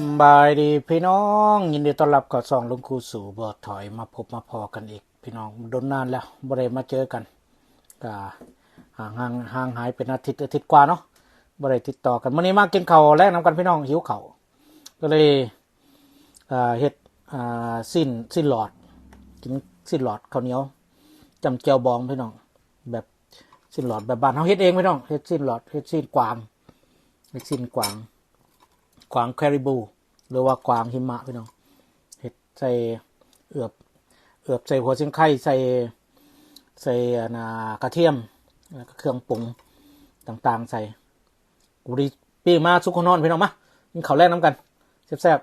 ำบายดีพี่น้อง ยินดีต้อนรับกับสองลุงครูสู่บอถอยมาพบมาพอกันอีก พี่น้องโดนนานแล้วบ่ได้มาเจอกันก็ห่างห่างห่างหายเป็นอาทิตย์อาทิตย์กว่าเนาะบ่ได้ติดต่อกันวันนี้มากินข้าวแลกน้ำกันพี่น้องหิวข้าวก็เลยเฮ็ดสิ้นสิ้นหลอดกินสิ้นหลอดข้าวเหนียวจำเจียวบองพี่น้องแบบสิ้นหลอดแบบบ้านเฮาเฮ็ดเองพี่น้องเฮ็ดสิ้นหลอดเฮ็ดสิ้นกวางเฮ็ดสิ้นกวาง กวางแคริบู หรือว่ากวางหิมะพี่น้องเห็ดใส่เอือบเอือบใส่หัวเส้นไข่ใส่ใส่นน่ะกระเทียมแล้วก็เครื่องปรุงต่างๆ ใส่กุรีปีมาสุกนนอนพี่น้องมากินข้าวแรกน้ำกันแซ่บ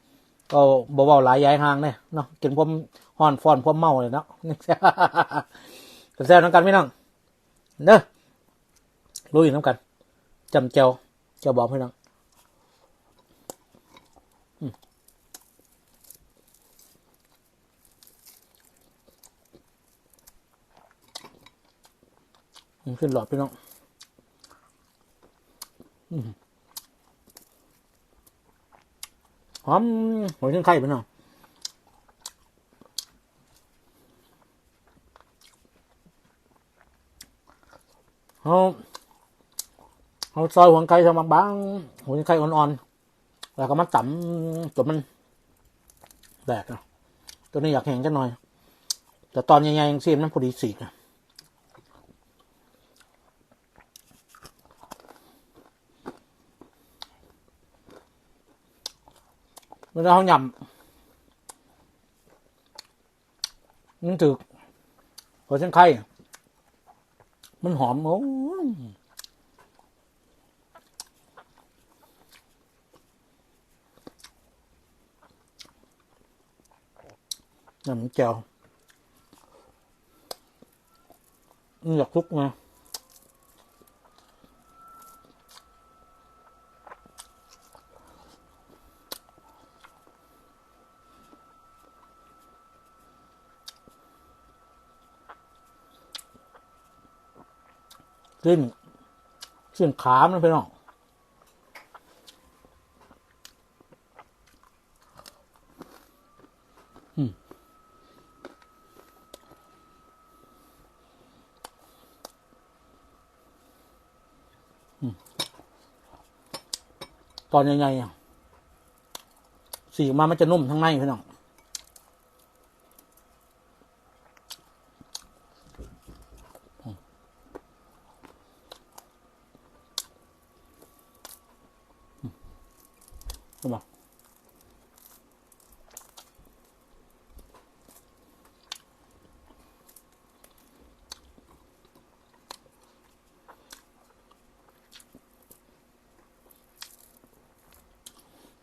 ๆก็บ่เบาหลายย้ายห่างเนี่ยเนาะกินพวมห่อนฟอนพวมเมาเลยเนาะแซ่บๆน้ำกันพี่น้องเด้อลุยน้ำกันจำเจียวเจียวบอกพี่น้อง มันขึ้นหลอดพี่น้องอืมหอมหัวเส้นไข่พี่น้องเขาเขาซอยหัวไก่ทำบางๆหัวไข่อ่อนๆ แล้วก็มาตำจนมันแตกอะตัวนี้อยากแห้งจังหน่อย แต่ตอนใหญ่ๆยังซีมมันพอดีสีกอะ เวลาเขาหยำมันถึกหัวเส้นไข่ มันหอมโอ้ยน้ำแจ่วอยากคลุกไง ขึ้นขึ้นขามนะพี่น้องตอนใหญ่ๆอะสีออกมามันจะนุ่มทั้งในพี่น้อง ใช่ปะ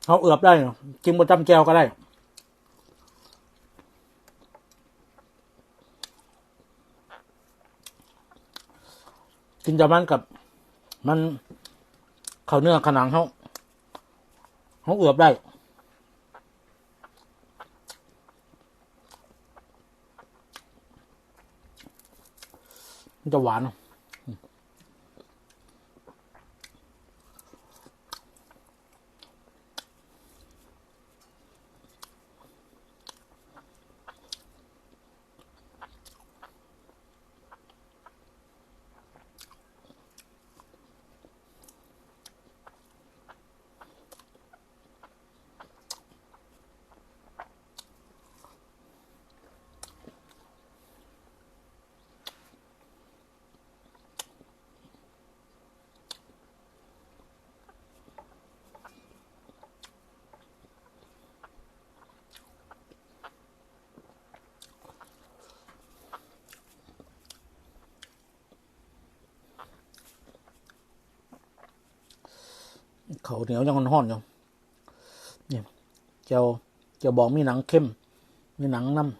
เขาเอือบได้เหรอกินบนจำแจวก็ได้กินจามันกับมัน เขาเนื้อขนังเขา เขาเอือบได้มันจะหวานอะ เขาเหนียวยังห่อนๆอยู่เนี่ยเจียวเจียวบองมีหนังเข้ม มีหนังน้ำ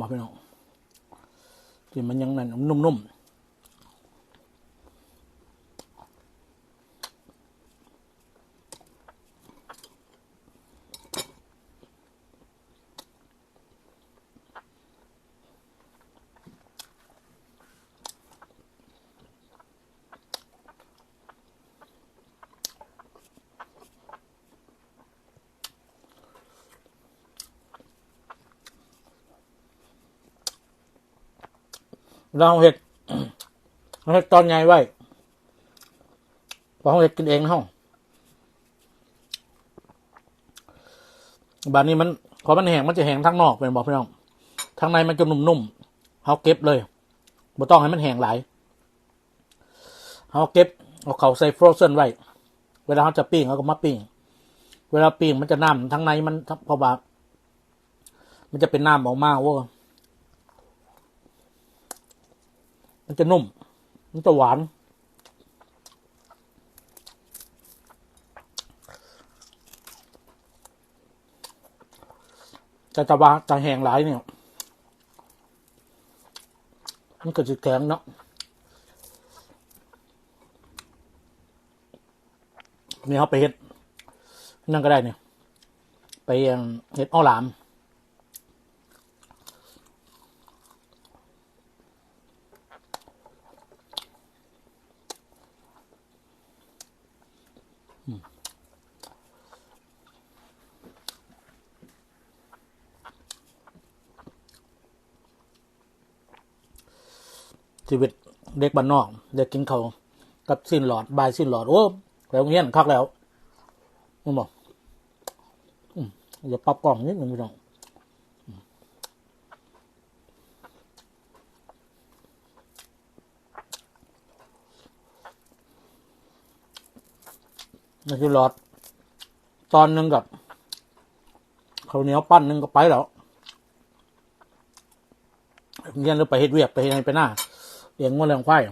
มาพี่น้องที่มันยังนั่นนุ่มๆ เราเห็ดเราเห็ดตอนใหญ่ไว้พอเราเห็ดกินเองนห้องบานนี้มันพอมันแห้งมันจะแห้งทั้งนอกเป็นบอกพี่น้องทั้งในมันจะนุ่มๆเขาเก็บเลยบ่ต้องให้มันแห้งหลายเขาเก็บเอาเขาใส่ฟรอเซนไว้ เวลาเขาจะปิ้งเขาก็มาปิ้ง เวลาปิ้งมันจะน้ำทั้งในมันเพราะว่ามันจะเป็นน้ำออกมาว่า มันจะนุ่ม มันจะหวาน แต่ตะวาตะแหงหลายเนี่ย มันก็จะแข็งเนาะนี่เขาไปเฮ็ดนั่นก็ได้เนี่ย ไปเอิ่มเฮ็ดอ้อหลาม ชีวิตเด็กบ้านนอก เด็กกินเขากับสิ้นหลอด บายสิ้นหลอด โอ้แล้วเงี้ยคักแล้วมึงบอกอืมอย่าปรับกล่องนิดนึงพี่น้อง นี่คือหลอด ตอนหนึ่งกับข้าวเหนียวปั้นหนึ่งก็ไปแล้วเงี้ยเราไปเฮ็ดเวียกไปเฮ็ดให้ไปหน้าเลี้ยงวัวเลี้ยงควาย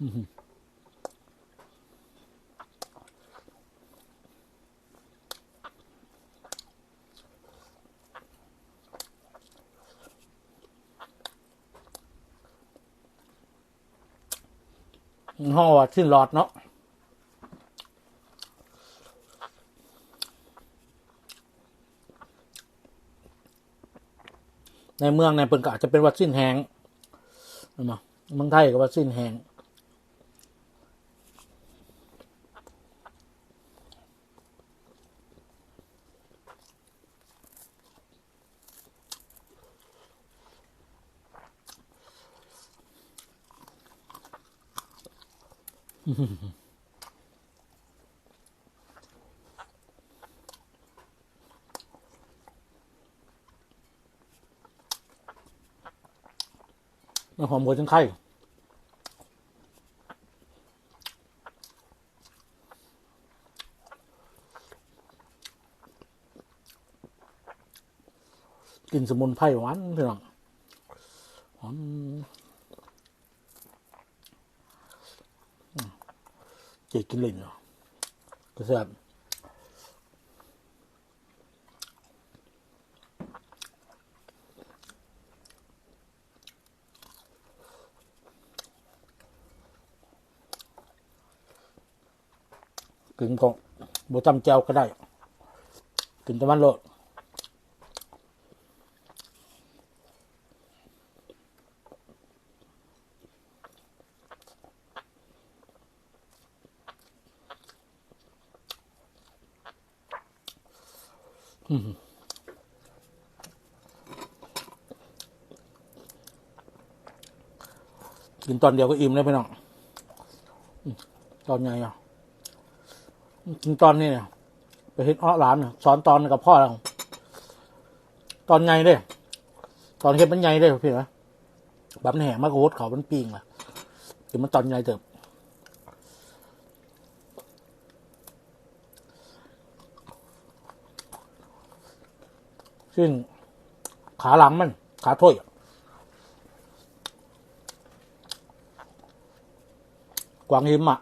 อื้อ ห่อสิ้นหลอดเนาะในเมืองในเปินก็อาจจะเป็นวัดสิ้นแหงเห็นไหมเมืองไทยก็วัดสิ้นแหง มันหอมหัวจังไข่กินสมุนไพรหวานพี่น้องหอมอืม เจ๊กินลิ้นเนาะก็แซ่บกินก็บ่จำเจ้าก็ได้ กินตะวันโลด กินตอนเดียวก็อิ่มแล้วพี่น้องตอนไงอะกินตอนนี้เนี่ยไปเฮ็ดอ้อร้านเนี่ยสอนตอนกับพ่อเราตอนไงเด้ตอนเฮ็ดมันไงเด้พี่นะแบบมันแหงมากกว่าโหดเขามันปีงล่ะกินมันตอนไงเติบ ซึ่งขาหลังมัน ขาถ้วยกวางหิมอะ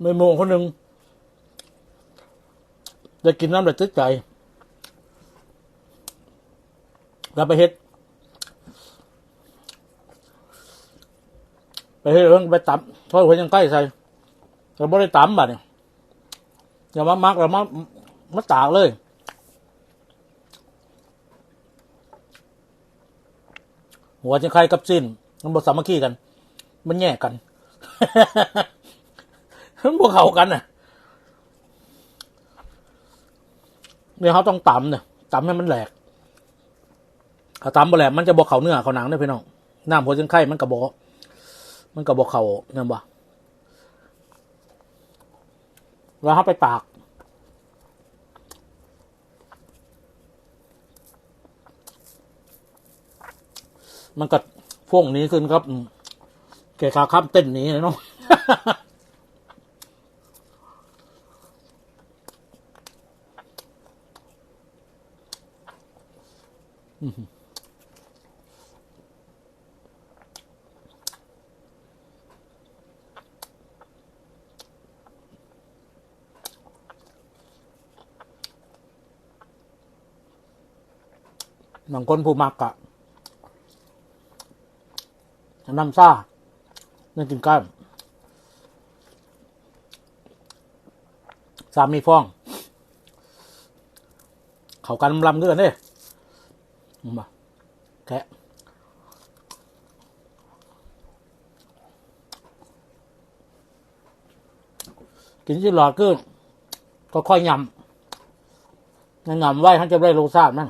ไม่โมงคนหนึ่งได้กินน้ำแต่ตึกใจแล้วไปเฮ็ดเฮ้ยเรื่องไปตำทอดหัวยังใกล้ใส่เราไม่ได้ตำบัดเนี่ยอย่ามามักเรามามาตากเลยหัวจะใครกับสิ้น มันบอสามัคคีกัน มันแย่กัน มันบวเขากันน่ะเนี่ยเขาต้องตำเนี่ยตำให้มันแหลกถ้าตำบ่แหลกมันจะบอกเขาเนื้อเขาหนังได้พี่น้องน้ำหัวจังไข่มันกระบอกมันกระบอกเขาเนี่ยบ่แล้วเขาไปตากมันก็ฟ่วงนี้ขึ้นครับอืม แกขาข้ามเต้นนี้เลยเนาะบางคนผู้มักอะน้ำซ่า นื้อกินก้านสามีฟ้อง เขากันลำเลือดเนี่ยมาแกะกินที่หลอดก็ก็ค่อยยำยำไว้ท่านจะได้รู้ทราบมั้ง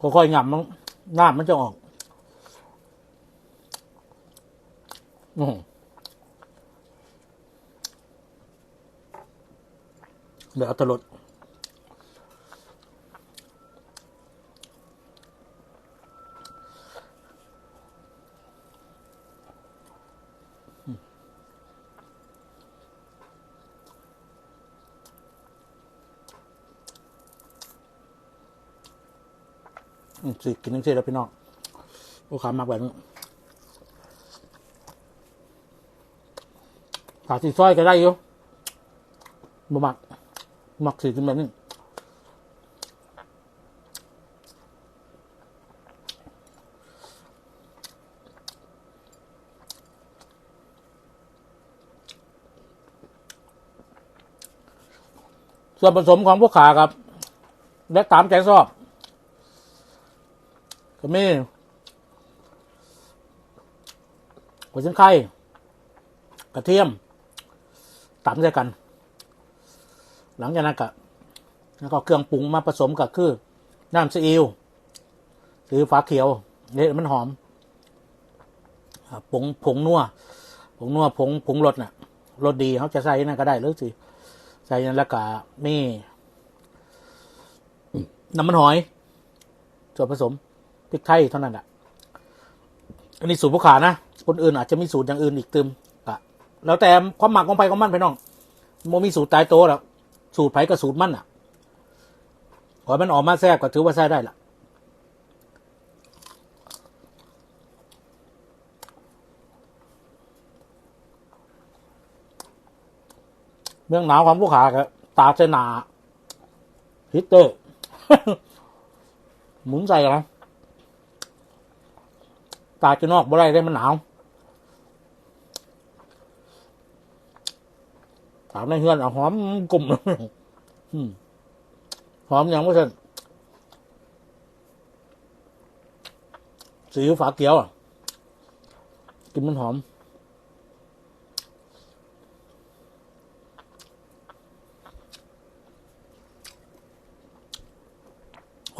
ค่อยๆยำมันน้ำมันจะออกอืม เดี๋ยวเอาตลดสิกินทั้งสิแล้วพี่น้องลูกค้ามากแบบนี้ ขาสีซอยก็ได้อยู่บมักมักสีกินแบบนี้ส่วนผสมของพวกขาครับและตามใจชอบก็มีหัวเส้นไข่กระเทียม ตำใส่กัน หลังจากนั้นก็แล้วก็เครื่องปรุงมาผสมกับคือ น้ำซีอิ๊วหรือฟ้าเขียวเนี่ยมันหอมผงผงนัวผงนัวผงผงรสน่ะรสดีเขาจะใส่นั่นก็ได้หรือสิใส่นั่นล้วก็มีน้ำมันหอยส่วนผสมพริกไทยเท่านั้นแหละอันนี้สูตรผู้ขานะ คนอื่นอาจจะมีสูตรอย่างอื่นอีกเตึม แล้วแต่ความหมักของไปของมันไปน้องโมมีสูตรตายโตวแล้วสูตรไผ่กับสูตรมันอะขอมันออกมาแซ่บก็ถือว่าแซ่ได้ละเมืองหนาวของผู้ขาก็ตาเสหนาฮิตเตอร์หมุนใส่กันนะตาจะนอกบ่ได้ได้มันหนาว ตากในเฮือนเอาหอมกลุ่มหอมอย่างว่าเช่นสีฝาเกียวอะ กินมันหอม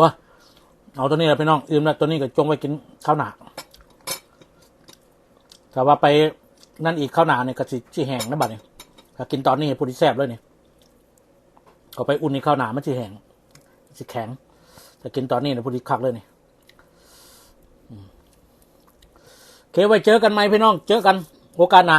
ว้าเอาตัวนี้แหละพี่น้อง อืมแล้วตัวนี้ก็จงไว้กินข้าวหนาแต่ว่าไปนั่นอีกข้าวหนาเนี่ยก็สิสิแห้งนะบัดเนี่ย ถ้ากินตอนนี้พูดแซ่บเลยเนี่ยก็ไปอุ่นในข้าวหนามันจะแห้งสิแข็งแต่กินตอนนี้เนี่ยพูดคักเลยเนี่ยโอเคไว้เจอกันไหมพี่น้อง เจอกัน โอกาสหน้า